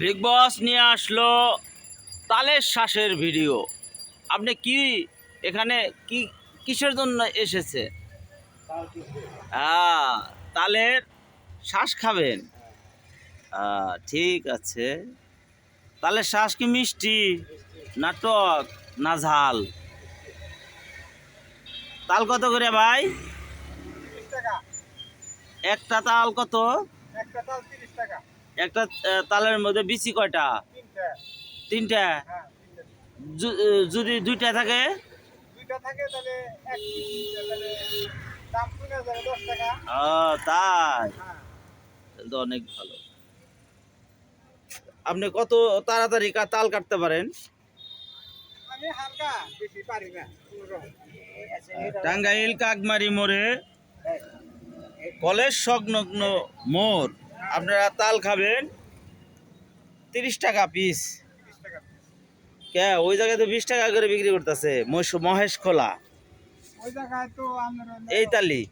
Big বস নিয়ে আসলো তালের শ্বাসের ভিডিও আপনি কি এখানে কি, কিসের জন্য এসেছে? হ্যাঁ তালের শ্বাস খাবেন। ঠিক আছে। তালের শ্বাস কি মিষ্টি? না টক না ঝাল? তাল কত করে ভাই? একটা তাল কত? একটা তালের মধ্যে বিচি কয়টা? তিনটা। যদি দুইটা থাকে? তাই। অনেক ভালো। আপনি কত তাড়াতাড়ি তাল কাটতে পারেন আমি হালকা বেশি পারি না কোনোরকম। টাঙ্গাইল কাকমারি মোড়ে কলেজ সংলগ্ন মোড়। আপনারা তাল খাবেন। তিরিশ টাকা পিস কে, ওই জায়গায় তো বিশ টাকা করে বিক্রি করতেছে। মহেশ খোলা। এই তালি।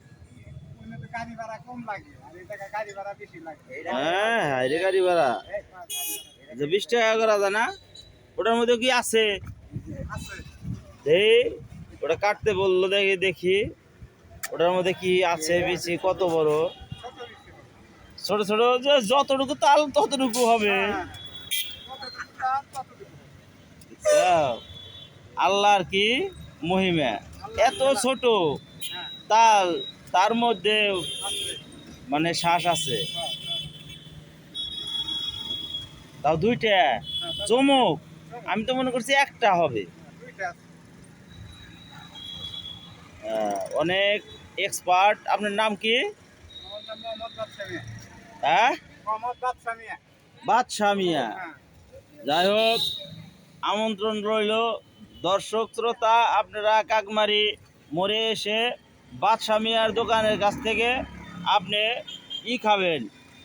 হ্যাঁ গাড়ি ভাড়া। বিশ টাকা করা যায় না, ওটার মধ্যে কি আছে? ওটা কাটতে বলল, দেখি দেখি। ওটার মধ্যে কি আছে বিচি কত বড়? বেশি? ছোট ছোট যতটুকু তাল, ততটুকু হবে। আল্লাহর কি? মহিমা। এত ছোট তাল, তার মধ্যে মানে শ্বাস আছে। তাও দুইটা। চমক। আমি তো মনে করছি একটা হবে। আহ, অনেক এক্সপার্ট আপনার নাম কি। হ্যাঁ মোহাম্মদ বাদশা মিয়া। বাদশাহ মিয়া হ্যাঁ, যাই হোক আমন্ত্রণ রইল দর্শক শ্রোতা আপনারা কাকমারি মরে এসে বাদশাহ মিয়ার দোকানের কাছ থেকে আপনি ই খাবেন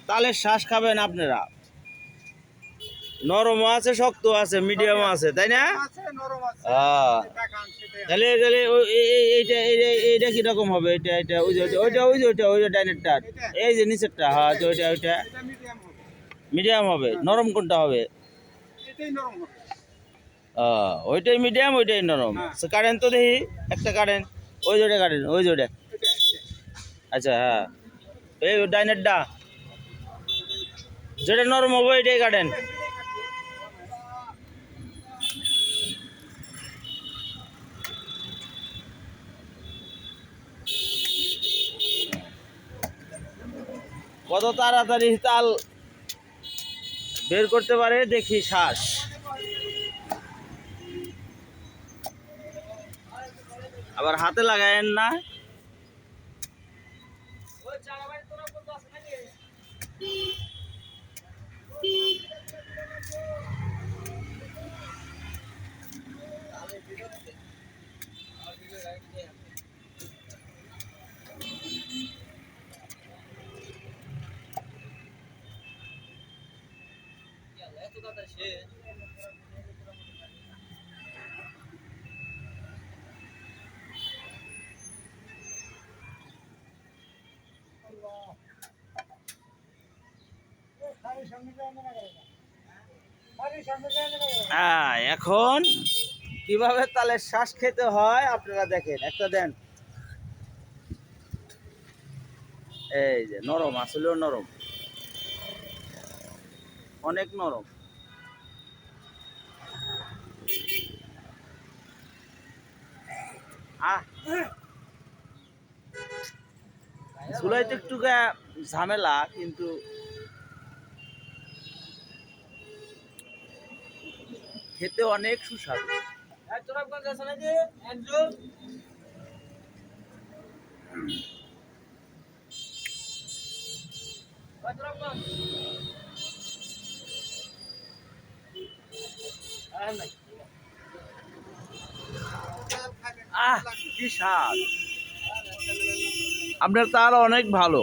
তালের শ্বাস খাবেন আপনারা নরমও আছে শক্ত আছে মিডিয়ামও আছে তাই না? তাহলে তাহলে এইটা এইটা কীরকম হবে? এটা এটা ওই যে ওইটা ওইটা ওই যে ওইটা ওই যে ডাইনেরটা এই যে নিচেরটা হ্যাঁ ওইটা ওইটা। মিডিয়াম হবে। নরম কোনটা হবে? এটাই ওইটাই মিডিয়াম ওইটাই নরম। হ্যাঁ। কারেন্ট তো দেখি একটা কারেন্ট ওই জোটে কারেন্ট ওই এটা। আচ্ছা হ্যাঁ। এই ডাইনেরটা। যেটা নরম হবে ওইটাই কাটেন কত তাড়াতাড়ি তাল বের করতে পারে দেখি শ্বাস। আবার হাতে লাগায়েন না বাড়ির সামনে যায় না না বাড়ির সামনে যায় না না হ্যাঁ এখন কীভাবে তালের শ্বাস খেতে হয় আপনারা দেখেন, একটা দেন। এই যে নরম, আসলেও নরম। অনেক নরম। আহ। চুলাই তো একটু ঝামেলা কিন্তু খেতে অনেক সুস্বাদু। আহ কি আপনার তার অনেক ভালো।